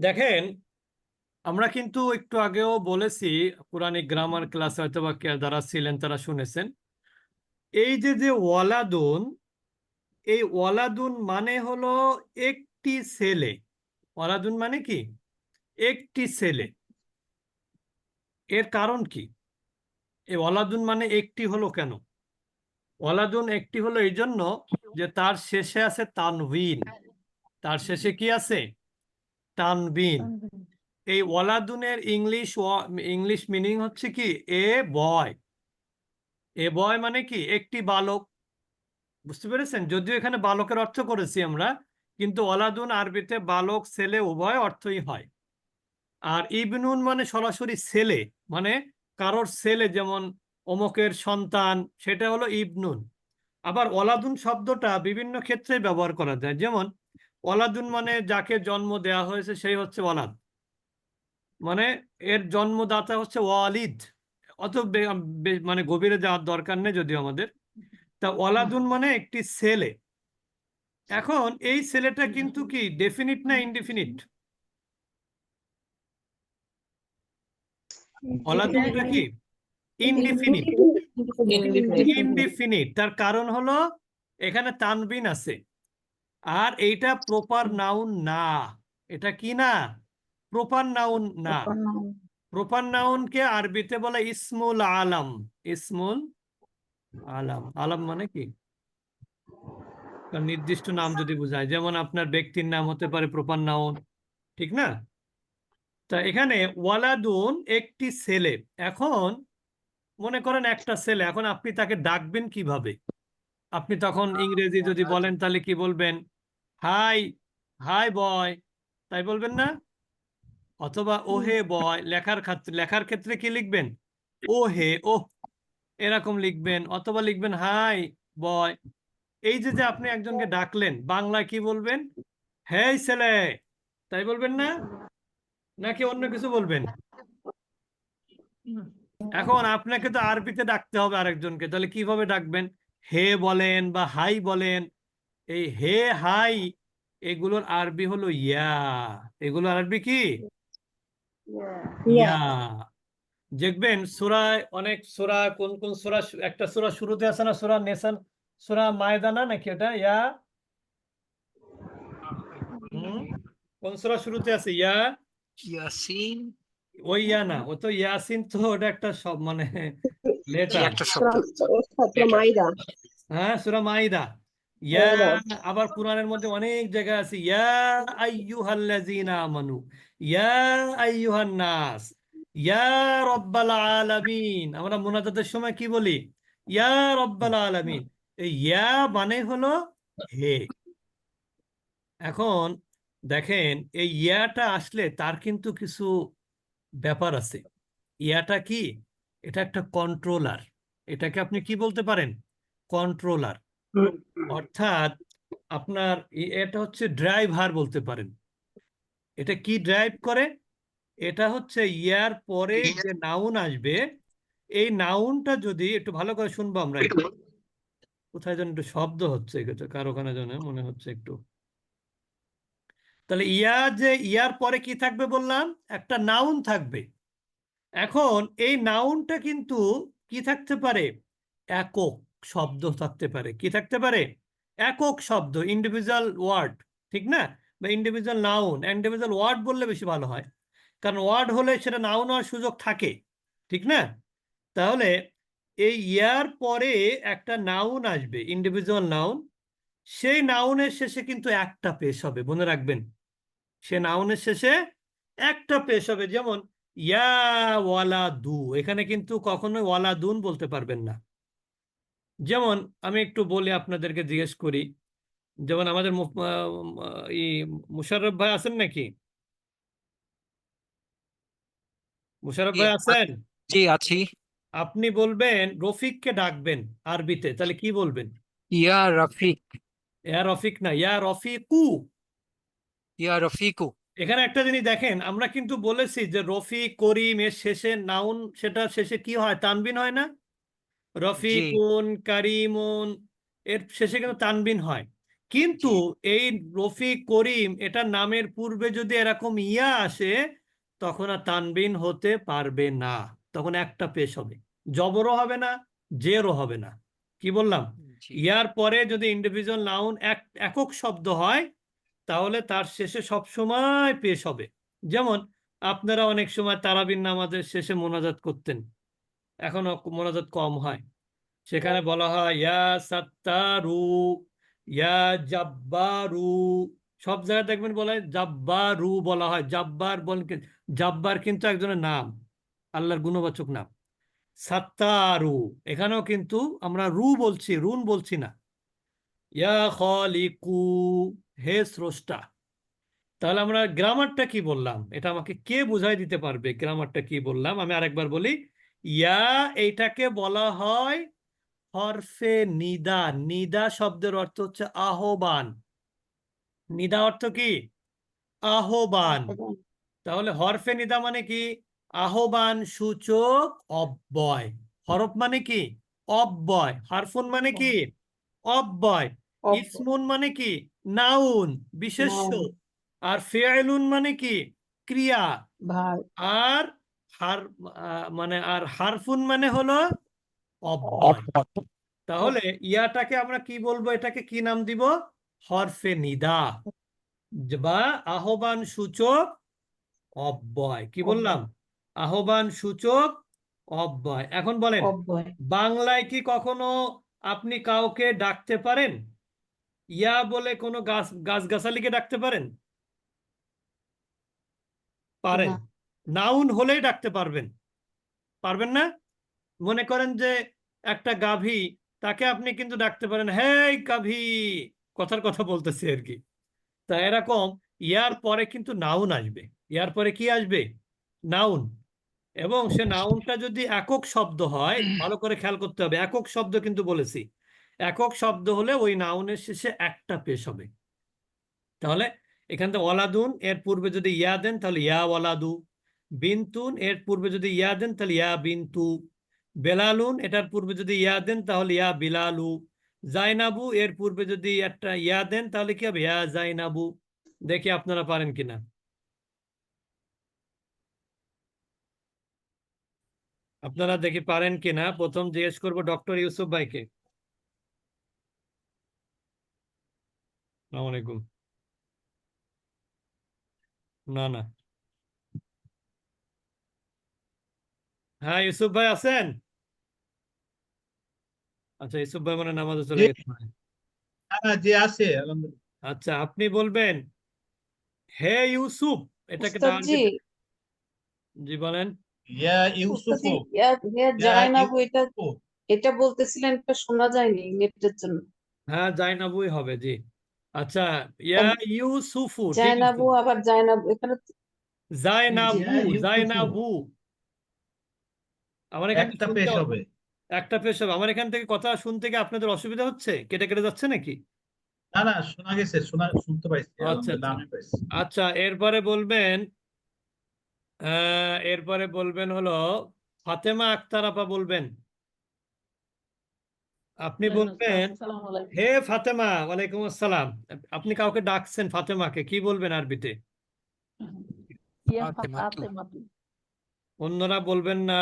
দেখেন, আমরা কিন্তু একটু আগেও বলেছি, কোরআনিক গ্রামার ক্লাসে হয়তো বা যারা ছিলেন তারা শুনেছেন। এই যে যে ওয়ালাদুন, এই ওয়ালাদুন মানে হলো একটি ছেলে। ওয়ালাদুন মানে কি? একটি ছেলে। এর কারণ কি? এই ওয়ালাদুন মানে একটি হলো কেন? ওয়ালাদুন একটি হলো এই জন্য যে তার শেষে আছে তানবিন তার শেষে কি আছে? তানবিন। এই ওয়ালাদুনের ইংলিশ ইংলিশ মিনিং হচ্ছে কি? এ বয়। এ বয় মানে কি? একটি বালক। বুঝতে পেরেছেন? যদিও এখানে বালকের অর্থ করেছি আমরা কিন্তু ওয়ালাদুন আরবিতে বালক ছেলে উভয় অর্থই হয়। আর ইবনুন মানে সরাসরি ছেলে মানে কারোর ছেলে যেমন অমকের সন্তান সেটা হলো ইবনুন। আবার ওলাদুন শব্দটা বিভিন্ন ক্ষেত্রে ব্যবহার করা যায়। যেমন ওলাদুন মানে যাকে জন্ম দেয়া হয়েছে সেই হচ্ছে ওলাদ মানে এর জন্মদাতা হচ্ছে ওয়ালিদ। অত মানে গভীরে যাওয়ার দরকার নেই যদিও আমাদের। তা ওয়ালাদুন মানে একটি ছেলে। এখন এই ছেলেটা কিন্তু কি ডেফিনিট না ইনডেফিনিট ওয়ালাদুনটা কি? ইনডেফিনিট ইনডেফিনিট তার কারণ হলো এখানে তানবিন আছে। আর এইটা প্রপার নাউন না। এটা কি না? প্রপার নাউন না। প্রপার নাউনকে আরবিতে বলে ইসমুল আলম। ইসমুল আলম। আলম মানে কি? নির্দিষ্ট নাম যদি বোঝায় যেমন আপনার ব্যক্তির নাম হতে পারে প্রপার নাউন ঠিক না? তা এখানে ওয়ালাদুন একটি ছেলে। এখন মনে করেন একটা ছেলে। এখন আপনি তাকে ডাকবেন কীভাবে? আপনি তখন ইংরেজি যদি বলেন তাহলে কি বলবেন? Hi hi boy. তাই বলবেন না? অথবা ওহে বয়। লেখার ক্ষেত্রে লেখার ক্ষেত্রে কি লিখবেন? ও হে ও এরকম লিখবেন। অথবা লিখবেন হাই বয়। এই যে যে আপনি একজনকে ডাকলেন বাংলায় কি বলবেন? হেই ছেলে। তাই বলবেন না? নাকি অন্য কিছু বলবেন? এখন আপনাকে তো আরবিতে ডাকতে হবে আরেকজনকে তাহলে কীভাবে ডাকবেন? হে বলেন বা হাই বলেন এই হে হাই এগুলোর আরবি হলো ইয়া। এগুলো আরবি কি? ইয়া। দেখবেন সুরায় অনেক সুরা কোন কোন সুরা একটা সুরা শুরুতে আছে না? সুরা নেসান সুরা মায়দানা নাকি এটা ইয়া। হুম? কোন সুরা শুরুতে আছে? ইয়া। ইয়াসিন। ওই ইয়া না ও তো ইয়াসিন তো ওটা একটা সব মানে হ্যাঁ সুরা মাইদা ইয়া আবার কোরআনের মধ্যে অনেক জায়গা আছে ইয়া আইয়ুহাল্লাযীনা আমানু ইয়া আইয়ুহান নাস ইয়া রব্বাল আলামিন আমরা মুনাজাতের সময় কি বলি ইয়া রব্বাল আলামিন এই ইয়া মানে হলো হে এখন দেখেন এই ইয়াটা আসলে তার কিন্তু কিছু ব্যাপার আছে। ইয়াটা কি? এটা একটা কন্ট্রোলার এটাকে আপনি কি বলতে পারেন? কন্ট্রোলার অর্থাৎ আপনার এটা হচ্ছে ড্রাইভার বলতে পারেন। এটা কি ড্রাইভ করে? এটা হচ্ছে ইয়ার পরে যে নাউন আসবে এই নাউনটা যদি একটু ভালো করে শুনব আমরা। কোথায় যেন একটু শব্দ হচ্ছে কার ওখানে যেন মনে হচ্ছে একটু। তাহলে ইয়া যে ইয়ার পরে কি থাকবে বললাম? একটা নাউন থাকবে। এখন এই নাউনটা কিন্তু কি থাকতে পারে? একক শব্দ থাকতে পারে। কি থাকতে পারে? একক শব্দ ইন্ডিভিজুয়াল ওয়ার্ড ঠিক না? বা ইন্ডিভিজুয়াল নাউন ইন্ডিভিজুয়াল ওয়ার্ড বললে বেশি ভালো হয়। কারণ ওয়ার্ড হলে সেটা নাউন হওয়ার সুযোগ থাকে, ঠিক না? তাহলে এই ইয়ার পরে একটা নাউন আসবে ইন্ডিভিজুয়াল নাউন সেই নাউনের শেষে কিন্তু একটা পেশ হবে, মনে রাখবেন। সে নাউনের শেষে একটা পেশ হবে। যেমন ইয়া ওয়ালা দু। এখানে কিন্তু কখনোই ওয়ালা দুন বলতে পারবেন না। যেমন আমি একটু বলে আপনাদেরকে জিজ্ঞেস করি যেমন আমাদের মুশাররফ ভাই আছেন নাকি? মুশারফ ভাই আছেন? জি আছি। আপনি বলবেন রফিককে ডাকবেন আরবিতে তাহলে কি বলবেন? ইয়া রফিক। ইয়া রফিক না ইয়া রফিকু। ইয়া রফিকু। এখানে একটা জিনিস দেখেন আমরা কিন্তু বলেছি যে রফি করিম এর শেষে নাউন সেটা শেষে কি হয়? তানবিন হয় না? রফিকুন কারিমুন এর শেষে কিন্তু তানবিন হয়। কিন্তু এই রফিক করিম এটা নামের পূর্বে যদি এরকম ইয়া আসে তখন আর তানবিন হতে পারবে না। তখন একটা পেশ হবে। জবরও হবে না জেরও হবে না। কি বললাম? ইয়ার পরে যদি ইন্ডিভিজুয়াল নাউন এক একক শব্দ হয় তাহলে তার শেষে সব সময় পেশ হবে। যেমন, আপনারা অনেক সময় তারাবির নামাজের শেষে মোনাজাত করতেন। এখনও মোনাজাত কম হয়। সেখানে বলা হয়, ইয়া সাত্তারু, ইয়া জাব্বারু। সব জায়গায় দেখবেন বলা হয় জাব্বারু বলা হয়। জাব্বার বলেন কি- জাব্বার কিন্তু একজনের নাম, আল্লাহর গুণবাচক নাম। সাত্তারু, এখানেও কিন্তু আমরা রু বলছি, রুন বলছি না। ইয়া খলিকু হে স্রষ্টা। তাহলে আমরা গ্রামারটা কি বললাম? এটা আমাকে কে বুঝাই দিতে পারবে? গ্রামারটা কি বললাম? আমি আরেকবার বলি ইয়া এইটাকে বলা হয় হরফে নিদা। নিদা শব্দের অর্থ হচ্ছে আহ্বান। নিদা অর্থ কি? আহ্বান। তাহলে হরফে নিদা মানে কি? আহ্বান সূচক অব্যয়। হরফ মানে কি? অব্যয়। হারফুন মানে কি? অব্যয়। ইসমুন মানে কি? নাউন বিশেষ্য। আর ফেয়ালুন মানে কি? ক্রিয়া। ভাই আর হার মানে আর হারফুন মানে হলো তাহলে ইয়াটাকে আমরা কি বলব? এটাকে কি নাম দিব? হরফে নিদা। বা আহ্বান সূচক অব্যয়। কি বললাম? আহ্বান সূচক অব্যয়। এখন বলেন বাংলায় কি কখনো আপনি কাউকে ডাকতে পারেন? ইয়া বলে কোনো গাছ গাছগাছালিকে ডাকতে পারেন? পারেন। নাউন হলেই ডাকতে পারবেন। পারবেন না? মনে করেন যে একটা গাভী তাকে আপনি কিন্তু ডাকতে পারেন হেই গাভী! কথার কথা বলতেছি আর কি। তা এরকম ইয়ার পরে কিন্তু নাউন আসবে। ইয়ার পরে কি আসবে? নাউন। এবং সে নাউনটা যদি একক শব্দ হয় ভালো করে খেয়াল করতে হবে। একক শব্দ কিন্তু বলেছি। একক শব্দ হলে ওই নাউনের শেষে একটা পেশ হবে। তাহলে এখান থেকে ওয়ালাদুন এর পূর্বে যদি ইয়া দেন তাহলে ইয়া ওয়ালাদু। বিনতুন এর পূর্বে যদি ইয়া দেন তাহলে ইয়া বিনতু। বেলালুন এটার পূর্বে যদি ইয়া দেন তাহলে ইয়া বিলালু। জাইনাবু এর পূর্বে যদি একটা ইয়া দেন তাহলে কি হবে? ইয়া জাইনাবু। দেখি আপনারা পারেন কিনা। আপনারা দেখি পারেন কিনা। প্রথম জিজ্ঞেস করব ডক্টর ইউসুফ ভাইকে। আলাইকুম। না না। হ্যাঁ ইউসুফ ভাই আছেন? আচ্ছা ইউসুফ ভাই মানে নামাজে চলে গেছে। হয়। হ্যাঁ আছে আচ্ছা আপনি বলবেন হে ইউসুফ এটাকে জি বলেন। ইয়া ইউসুফু। ইয়া ইয়া এটা এটা বলতেছিলেন এটা শোনা যায়নি নেটের জন্য। হ্যাঁ জাইনাবুই হবে জি। আচ্ছা ইয়া ইউসুফু জায়নাবু আবার জায়নাবু এখানে তো- জাইনাবু জাইনাবু। আমার এখান একটা পেশ হবে। একটা পেশ হবে। আমার এখান থেকে কথা শুনতে কি আপনাদের অসুবিধা হচ্ছে? কেটে কেটে যাচ্ছে নাকি? না না শোনা গেছে শোনা শুনতে পাইছি। আচ্ছা, আচ্ছা। আচ্ছা এরপরে বলবেন এরপরে বলবেন হলো ফাতেমা আক্তার আপা বলবেন। আপনি বলবেন হে ফাতেমা ওয়ালাইকুম আসসালাম। আপনি কাউকে ডাকছেন ফাতেমাকে কি বলবেন আরবিতে? অন্যরা বলবেন না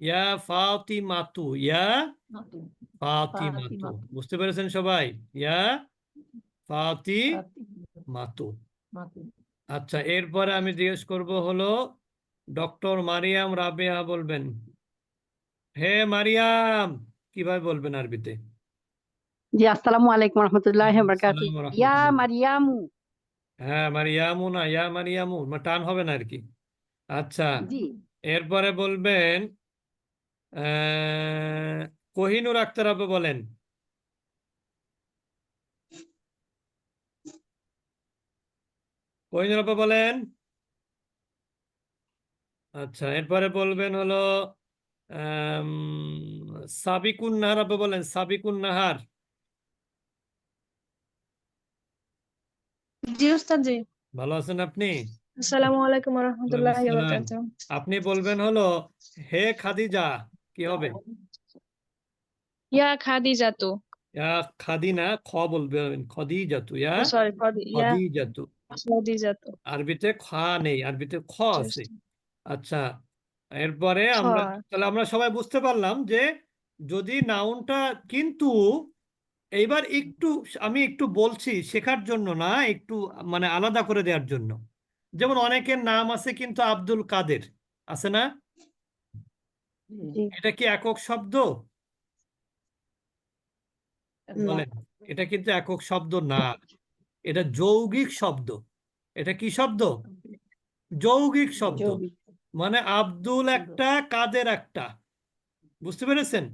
ইয়া ফাতিমাতু ইয়া মাতু ফাতিমাতু ফাতিমাতু। বুঝতে পেরেছেন সবাই? ইয়া ফাতি ফাতিমাতু মাতু মাতু আচ্ছা এরপরে আমি জিজ্ঞেস করব হলো ডক্টর মারিয়াম রাবেয়া বলবেন। হে মারিয়াম কীভাবে বলবেন আরবিতে? জি আসসালামু আলাইকুম রহমতুল্লাহ বারাকাতু। ইয়া মারিয়ামু। হ্যাঁ মারিয়ামু না ইয়া মারিয়ামু। মানে টান হবে না আর কি। আচ্ছা জি। এরপরে বলবেন আহ, কোহিনুর আক্তার বলেন। কোহিনুর বলেন? আচ্ছা এরপরে বলবেন হলো সাবিকুন নাহার আপু বলেন সাবিকুন নাহার জি উস্তাদ জি ভালো আছেন আপনি? আসসালামু আলাইকুম রহমতুল্লাহি ওয়ালাইকুম বারাকাতুহু আপনি বলবেন হলো হে খাদিজা কি হবে? ইয়া খাদিজাতু। ইয়া খাদিনা খ বলবেন খদিজাতু ইয়া. Yeah, খদিজাতু. আরবিতে খ নেই আরবিতে খ আছে। আচ্ছা এরপরে আমরা তাহলে আমরা সবাই বুঝতে পারলাম যে যদি নাউনটা কিন্তু এইবার একটু আমি একটু বলছি শেখার জন্য না একটু মানে আলাদা করে দেওয়ার জন্য। যেমন অনেকের নাম আছে কিন্তু আব্দুল কাদের আছে না? এটা কি একক শব্দ? বলেন এটা কিন্তু একক শব্দ না। এটা যৌগিক শব্দ। এটা কি শব্দ? যৌগিক শব্দ। মানে আব্দুল একটা কাদের একটা। বুঝতে পেরেছেন?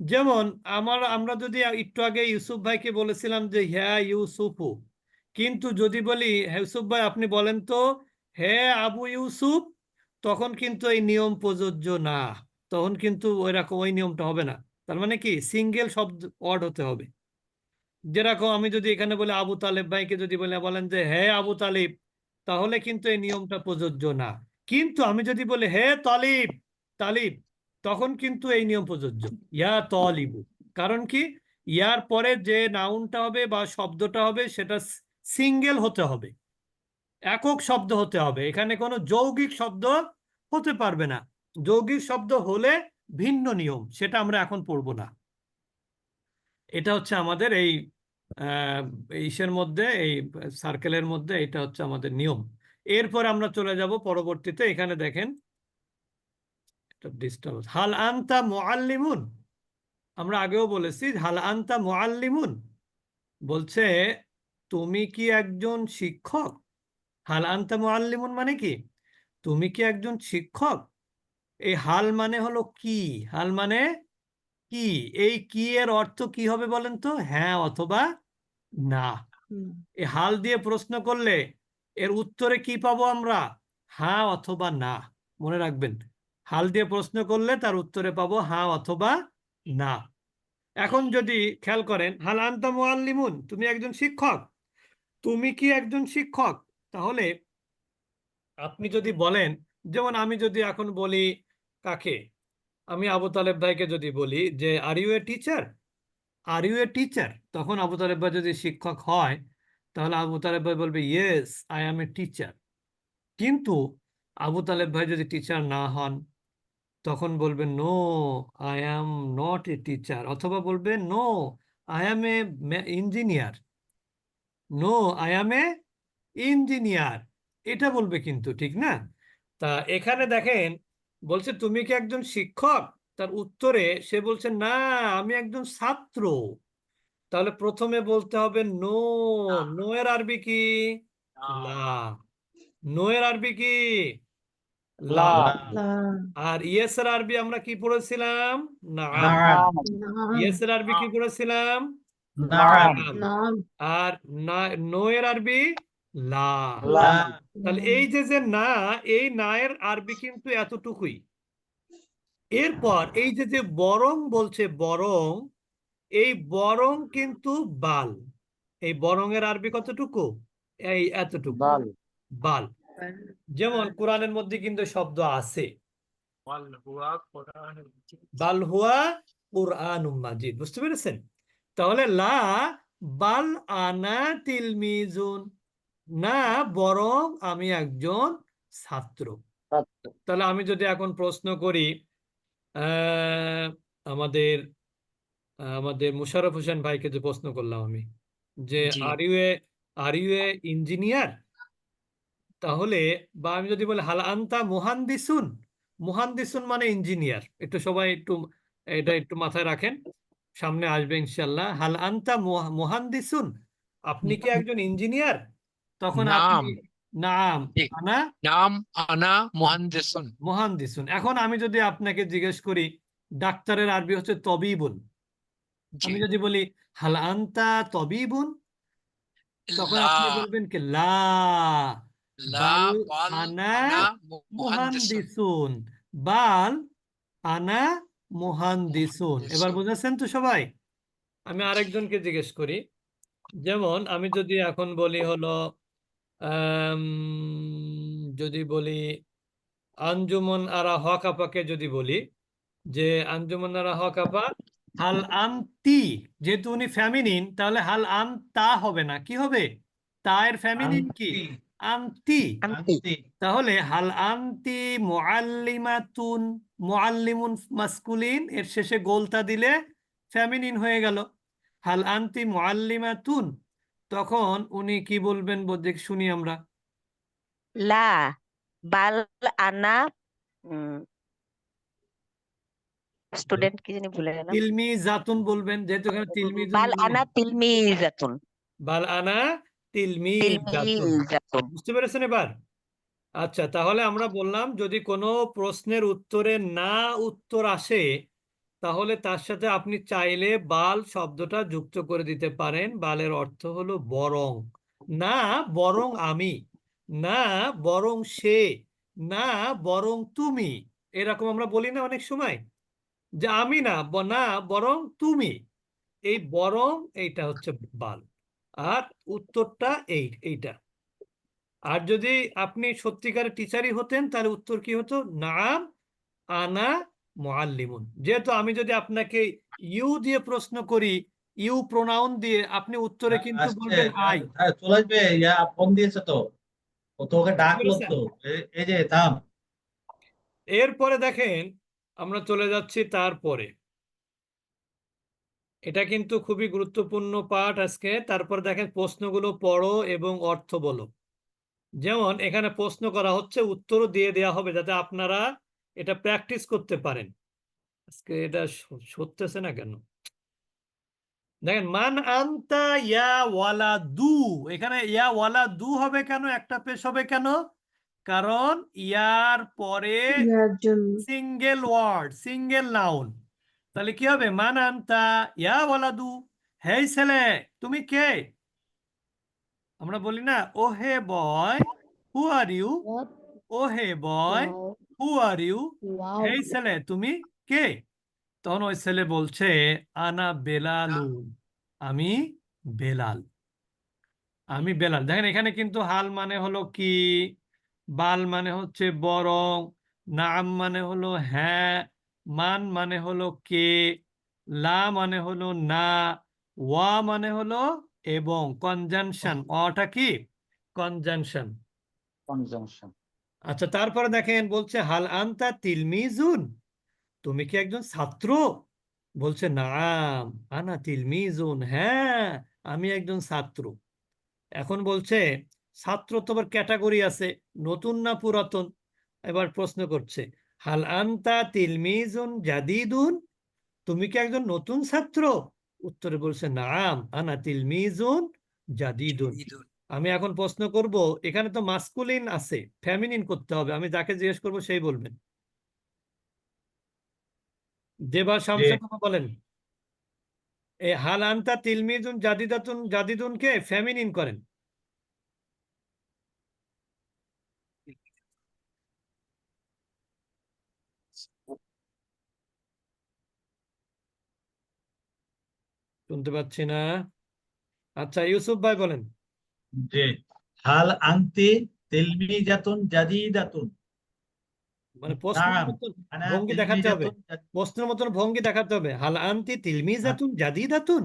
যেমন আমার আমরা যদি একটু আগে ইউসুফ ভাইকে বলেছিলাম যে হ্যাঁ ইউসুফু। কিন্তু যদি বলি ইউসুফ ভাই আপনি বলেন তো হ্যাঁ আবু ইউসুফ তখন কিন্তু এই নিয়ম প্রযোজ্য না। তখন কিন্তু ওইরকম ওই নিয়মটা হবে না। তার মানে কি? সিঙ্গেল শব্দ ওয়ার্ড হতে হবে। যেরকম আমি যদি এখানে বলি আবু তালেব ভাইকে যদি বলে, বলেন যে হ্যাঁ আবু তালিব, তাহলে কিন্তু এই নিয়মটা প্রযোজ্য না। কিন্তু আমি যদি বলি, হে তালিব তালিব, তখন কিন্তু এই নিয়ম প্রযোজ্য। ইয়া তলিবু। কারণ কি? ইয়ার পরে যে নাউনটা হবে বা শব্দটা হবে, সেটা সিঙ্গেল হতে হবে। একক শব্দ হতে হবে। এখানে কোনো যৌগিক শব্দ হতে পারবে না। যৌগিক শব্দ হলে ভিন্ন নিয়ম, সেটা আমরা এখন পড়ব না। এটা হচ্ছে আমাদের এই ইসের মধ্যে, এই সার্কেলের মধ্যে এটা হচ্ছে আমাদের নিয়ম। এরপর আমরা চলে যাব পরবর্তীতে, এখানে দেখেন। হাল আনতা মুআল্লিমুন? আমরা আগেও বলেছি, হাল আনতা মুআল্লিমুন? বলছে, তুমি কি একজন শিক্ষক? হাল আনতা মুআল্লিমুন মানে কি? তুমি কি একজন শিক্ষক? এই হাল মানে হলো কি? হাল মানে কি? এই কি এর অর্থ কি হবে বলেন তো? হ্যাঁ অথবা না। এই হাল দিয়ে প্রশ্ন করলে এর উত্তরে কি পাবো আমরা? হ্যাঁ অথবা না। মনে রাখবেন। হাল দিয়ে প্রশ্ন করলে তার উত্তরে পাবো হ্যাঁ অথবা না। এখন যদি খেয়াল করেন হাল আনতা মুআল্লিমুন তুমি একজন শিক্ষক। তুমি কি একজন শিক্ষক? তাহলে আপনি যদি বলেন যেমন আমি যদি এখন বলি কাকে? আমি আবু তালেব ভাইকে যদি বলি যে are you a teacher are you a teacher তখন আবু তালেব ভাই যদি শিক্ষক হয়, তাহলে আবু তালেব ভাই বলবে yes I am a teacher কিন্তু আবু তালেব ভাই যদি টিচার না হন, তখন বলবে no I am not a teacher অথবা বলবে no I am a engineer no I am a engineer এটা বলবে কিন্তু, ঠিক না? তা এখানে দেখেন বলছে তুমি কি একজন শিক্ষক? তার উত্তরে সে বলছে না আমি একজন ছাত্র। তাহলে প্রথমে বলতে হবে নো নো। এর আরবি কি? লা। নো এর আরবি কি? লা। আর ইয়েস এর আরবি আমরা কি পড়েছিলাম? না ইয়েস এর আরবি কি পড়েছিলাম? আর না নো এর আরবি? লা। লা। তাহলে এই যে যে না এই না এর আরবি কিন্তু এতটুকুই। এরপর এই যে যে বরং বলছে বরং এই বরং কিন্তু বাল। এই বরং এর আরবি কতটুকু? এই এতটুকু। বাল। যেমন কোরআনের মধ্যে কিন্তু শব্দ আছে। বাল হুয়া কুরআনুম মাজিদ। বুঝতে পেরেছেন? তাহলে লা বাল আনা তিলমিজুন। না বরং আমি একজন ছাত্র। তাহলে আমি যদি এখন প্রশ্ন করি আমাদের আমাদের মুশারফ হোসেন ভাইকে যে প্রশ্ন করলাম আমি যে are you a are you a engineer তাহলে বা আমি যদি বলি হাল আনতা মুহান্দিসুন? মুহান্দিসুন মানে ইঞ্জিনিয়ার একটু সবাই একটু এটা একটু মাথায় রাখেন সামনে আসবে ইনশাল্লাহ হাল আনতা মুহা- মুহান্দিসুন? আপনি কি একজন ইঞ্জিনিয়ার তখন আপনি নাম। আনা? নাম আনা মুহান্দিসুন মুহান্দিসুন এখন আমি যদি আপনাকে জিজ্ঞেস করি ডাক্তারের আরবি হচ্ছে তবিবুন। আমি যদি বলি হাল আনতা তবিবুন? তখন আপনি বলবেন কি লা। আনা মুহান্দিসুন বাল আনা মুহান্দিসুন এবার বুঝেছেন তো সবাই? আমি আরেকজনকে জিজ্ঞেস করি। যেমন আমি যদি এখন বলি হলো যদি বলি আঞ্জুমন আরা হক আপাকে যদি বলি যে আঞ্জুমন আরা হক আপা হাল আন্তি যেহেতু উনি ফ্যামিনিন তাহলে হাল আন তা হবে না। কি হবে? তায়ের ফ্যামিনিন কি? আন্তি আন্তি আন্তি তাহলে হাল আন্তি মুআল্লিমাতুন মুআল্লিমুন মাসকুলিন এর শেষে গোলতা দিলে ফ্যামিনিন হয়ে গেল। হাল আন্তি মুআল্লিমাতুন তখন উনি কি বলবেন বোধ শুনি আমরা। লা বাল আনা স্টুডেন্ট কি জানি ভুলে গেলাম। তিলমি জাতুন বলবেন যেহেতু এখানে তিলমি বাল আনা তিলমিজাতুন বাল আনা তিলমি জাতুন। বুঝতে পেরেছেন এবার? আচ্ছা তাহলে আমরা বললাম যদি কোনো প্রশ্নের উত্তরে না উত্তর আসে তাহলে তার সাথে আপনি চাইলে বাল শব্দটা যুক্ত করে দিতে পারেন। বালের অর্থ হলো বরং। না বরং আমি। না বরং সে। না বরং তুমি। এরকম আমরা বলি না অনেক সময়। যে আমি না না বরং তুমি। এই বরং এইটা হচ্ছে বাল। আর উত্তরটা এই, এইটা। আর যদি আপনি সত্যিকারের টিচারই হতেন, তাহলে উত্তর কি হতো? নাম আনা মুআল্লিমুন। যেহেতু আমি যদি আপনাকে ইউ দিয়ে প্রশ্ন করি ইউ প্রোনাউন দিয়ে আপনি উত্তরে কিন্তু বলবেন আই। হ্যাঁ, চলে আসবে ইয়া ফোন দিয়েছে তো। ও তো ওকে ডাকলো? তো এই যে থাম। এরপরে দেখেন আমরা চলে যাচ্ছি তারপরে। এটা কিন্তু খুবই গুরুত্বপূর্ণ পাঠ আজকে। তারপর দেখেন প্রশ্নগুলো পড়ো এবং অর্থ বলো। যেমন এখানে প্রশ্ন করা হচ্ছে উত্তরও দিয়ে দেওয়া হবে যাতে আপনারা এটা প্র্যাকটিস করতে পারেন। আজকে এটা সরতেছে না কেন? দেখেন মান আনতা ইয়া ওয়ালা দু এখানে ইয়া ওয়ালা দু হবে কেন? একটা পেশ হবে কেন? কারণ ইয়ার পরে সিঙ্গেল ওয়ার্ড সিঙ্গেল নাউন তাহলে কি হবে? মান আনতা ইয়া ওয়ালা দু হেই ছেলে তুমি কে? আমরা বলি না ও হে বয় হু are you O hey boy who are you hey ছেলে তুমি কে তখন ওই ছেলে বলছে আনা বেলালুন আমি বেলাল আমি বেলাল দেখেন এখানে কিন্তু হাল মানে হলো কি? বাল মানে হচ্ছে বরং নাম মানে হলো হ্যাঁ মান মানে হলো কে লা মানে হলো না ওয়া মানে হলো এবং কনজাংশন। অটা কি? কনজাংশন। কনজাংশন। আচ্ছা তারপরে দেখেন বলছে, হাল আনতা তিলমিজুন? তুমি কি একজন ছাত্র? বলছে, নাম, আনা তিলমিজুন হ্যাঁ আমি একজন ছাত্র। এখন বলছে, ছাত্র তো আবার ক্যাটাগরি আছে, নতুন না পুরাতন? এবার প্রশ্ন করছে, হাল আনতা তিলমিজুন জাদিদুন? তুমি কি একজন নতুন ছাত্র? উত্তরে বলছে, নাম, আনা তিলমিজুন জাদিদুন। আমি এখন প্রশ্ন করব এখানে তো মাস্কুলিন আছে ফেমিনিন করতে হবে আমি যাকে জিজ্ঞেস করব সেই বলবেন। দেবা শামসুন বলেন হাল আনতা তিলমিজুন জাদিদাতুন জাদিদুনকে ফেমিনিন করেন। শুনতে পাচ্ছি না। আচ্ছা ইউসুফ ভাই বলেন। যে হাল আনতি তিলমিজাতুন জাদিদাতুন মানে। ভঙ্গি দেখাতে হবে। প্রশ্নের মতন ভঙ্গি দেখাতে হবে। হাল আনতি তিলমিজাতুন জাদিদাতুন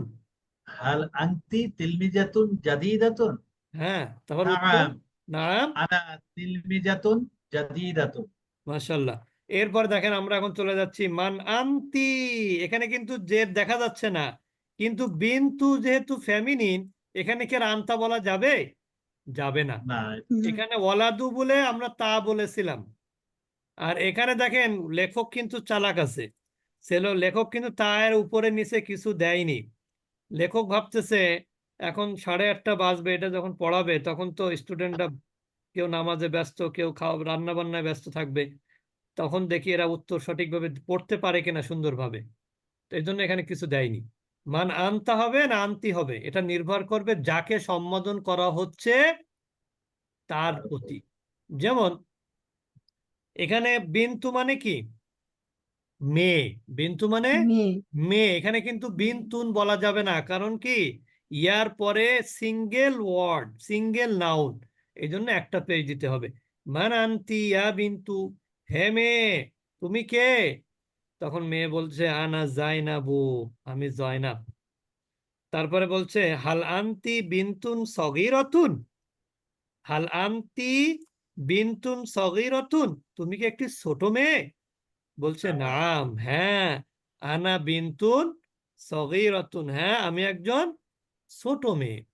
হাল আনতি তিলমিজাতুন জাদিদাতুন হ্যাঁ তারপর নাম নাম। আনা তিলমিজাতুন জাদিদাতুন মাশাল্লাহ এরপর দেখেন আমরা এখন চলে যাচ্ছি মান আন্তি। এখানে কিন্তু জেদ দেখা যাচ্ছে না। কিন্তু বিন্তু যেহেতু ফেমিনিন এখানে কি আন্তা বলা যাবে? যাবে না। না। এখানে ওয়ালাদু বলে আমরা তা বলেছিলাম। আর এখানে দেখেন লেখক কিন্তু চালাক আছে। সেলো লেখক কিন্তু তার উপরে নিচে কিছু দেয়নি। লেখক ভাবতেছে এখন সাড়ে আটটা বাজবে এটা যখন পড়াবে তখন তো স্টুডেন্টরা কেউ নামাজে ব্যস্ত কেউ খাওয়া রান্না বান্নায় ব্যস্ত থাকবে। তখন দেখি এরা উত্তর সঠিকভাবে পড়তে পারে কিনা সুন্দরভাবে। তো এই জন্য এখানে কিছু দেয়নি। মান আনতে হবে না আনতি হবে। এটা নির্ভর করবে যাকে সম্বোধন করা হচ্ছে তার প্রতি। যেমন এখানে বিন্তু মানে কি? মেয়ে বিন্তু মানে মেয়ে মেয়ে এখানে কিন্তু বিন্তুন বলা যাবে না। কারণ কি? ইয়ার পরে সিঙ্গেল ওয়ার্ড সিঙ্গেল নাউন। এই জন্য একটা পেজ দিতে হবে। মান আন্তি ইয়া বিন্তু। হে মেয়ে তুমি কে? তখন মেয়ে বলছে আনা জাইনাবু। আমি জয়নাব তারপরে বলছে হাল আন্তি বিন্তুন বিনতুন সগীরতুন। হাল আন্তি বিনতুন সগীরতুন? তুমি কি একটি ছোট মেয়ে? বলছে নাম হ্যাঁ। আনা বিন্তুন বিনতুন সগীরতুন। হ্যাঁ আমি একজন ছোট মেয়ে।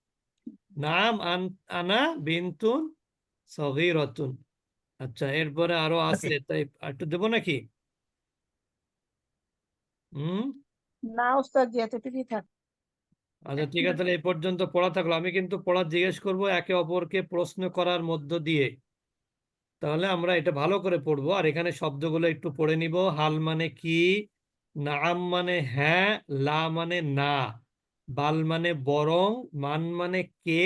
নাম আন- আনা বিনতুন সগীরতুন। আচ্ছা এরপরে আরও আছে তাই একটু দেবো নাকি? হুম? না ওস্তাদ জি এতটুকুই থাক। আচ্ছা ঠিক আছে তাহলে এই পর্যন্ত পড়া থাকল। আমি কিন্তু পড়া জিজ্ঞেস করব একে অপরকে প্রশ্ন করার মধ্য দিয়ে। তাহলে আমরা এটা ভালো করে পড়ব। আর এখানে শব্দগুলো একটু পড়ে নিব। হাল মানে কি? নাম মানে হ্যাঁ লা মানে না। বাল মানে বরং মান মানে কে?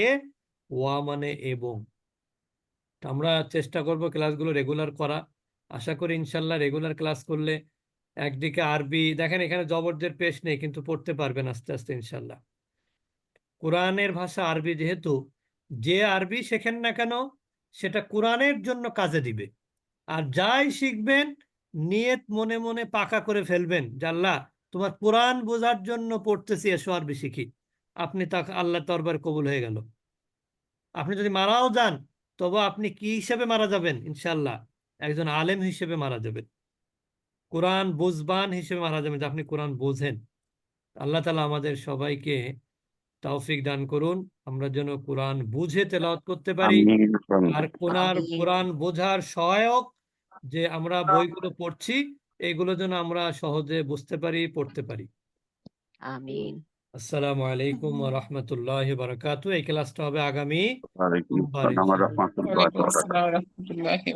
ওয়া মানে এবং। আমরা চেষ্টা করব ক্লাসগুলো রেগুলার করা। আশা করি ইনশাল্লাহ রেগুলার ক্লাস করলে একদিকে আরবি, দেখেন এখানে জবরদের পেশ নেই, কিন্তু পড়তে পারবেন আস্তে আস্তে ইনশাল্লাহ কোরআনের ভাষা আরবি যেহেতু, যে আরবি শেখেন না কেন, সেটা কোরআনের জন্য কাজে দিবে। আর যাই শিখবেন, নিয়ত মনে মনে পাকা করে ফেলবেন আল্লাহ, তোমার কোরআন বোঝার জন্য পড়তেছি, এসো আরবি শিখি। আপনি তা আল্লাহ তরবার কবুল হয়ে গেল। আপনি যদি মারাও যান, তবে আপনি কি হিসেবে মারা যাবেন? ইনশাল্লাহ একজন আলেম হিসেবে মারা যাবেন। কোরআন বুঝবান হিসেবে মারা যাবেন যে আপনি কোরআন বোঝেন। আল্লাহ তালা আমাদের সবাইকে তৌফিক দান করুন। আমরা যেন কোরআন বুঝে তেলাওয়াত করতে পারি। আর কোরআন কোরআন বোঝার সহায়ক যে আমরা বইগুলো পড়ছি এগুলো যেন আমরা সহজে বুঝতে পারি পড়তে পারি। আমিন। আসসালামু আলাইকুম ওয়া রাহমাতুল্লাহি ওয়া বারাকাতুহু। এই ক্লাসটা হবে আগামী ওয়ালাইকুম সোমবার আসসালাম ওয়া রাহমাতুল্লাহি ওয়া রহমতুল্লাহি